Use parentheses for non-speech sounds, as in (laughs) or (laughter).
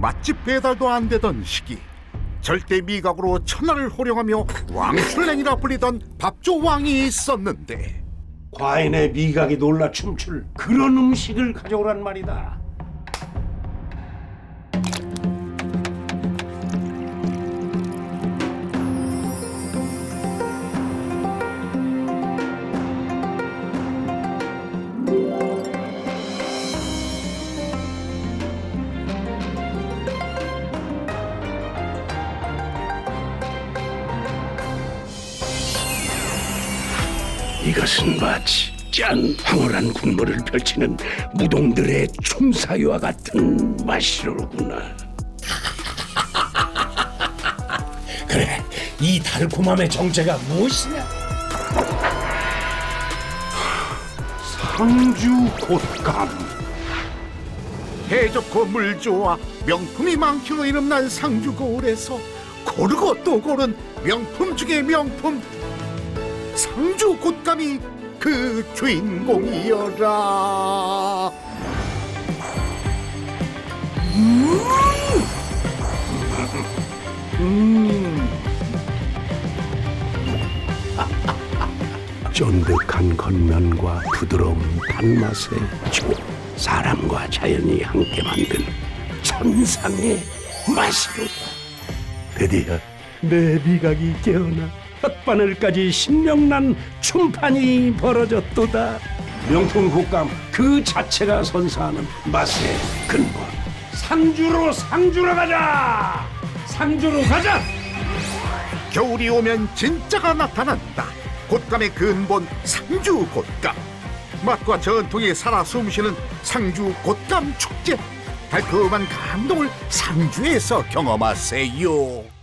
맛집 배달도 안 되던 시기 절대 미각으로 천하를 호령하며 왕술랭이라 불리던 밥조 왕이 있었는데 과인의 미각이 놀라 춤출 그런 음식을 가져오란 말이다. 이것은 마치 짠 황홀한 국물을 펼치는 무동들의 춤사위와 같은 맛이로구나. (laughs) 그래, 이 달콤함의 정체가 무엇이냐? 상주 곶감. 해 좋고 물 좋아 명품이 많기로 이름난 상주 거울에서 고르고 또 고른 명품 중의 명품 상주 곶감이 그 주인공이여라. 쫀득한 겉면과 부드러운 단맛의 조 사람과 자연이 함께 만든 천상의 맛이로다 드디어 내 미각이 깨어나 혓바늘까지 신명난 춤판이 벌어졌도다 명품 국감 그 자체가 선사하는 맛의 근본 상주로 상주로 가자 상주로 가자 겨울이 오면 진짜가 나타난다. 곶감의 근본 상주 곶감. 맛과 전통이 살아 숨쉬는 상주 곶감 축제. 달콤한 감동을 상주에서 경험하세요.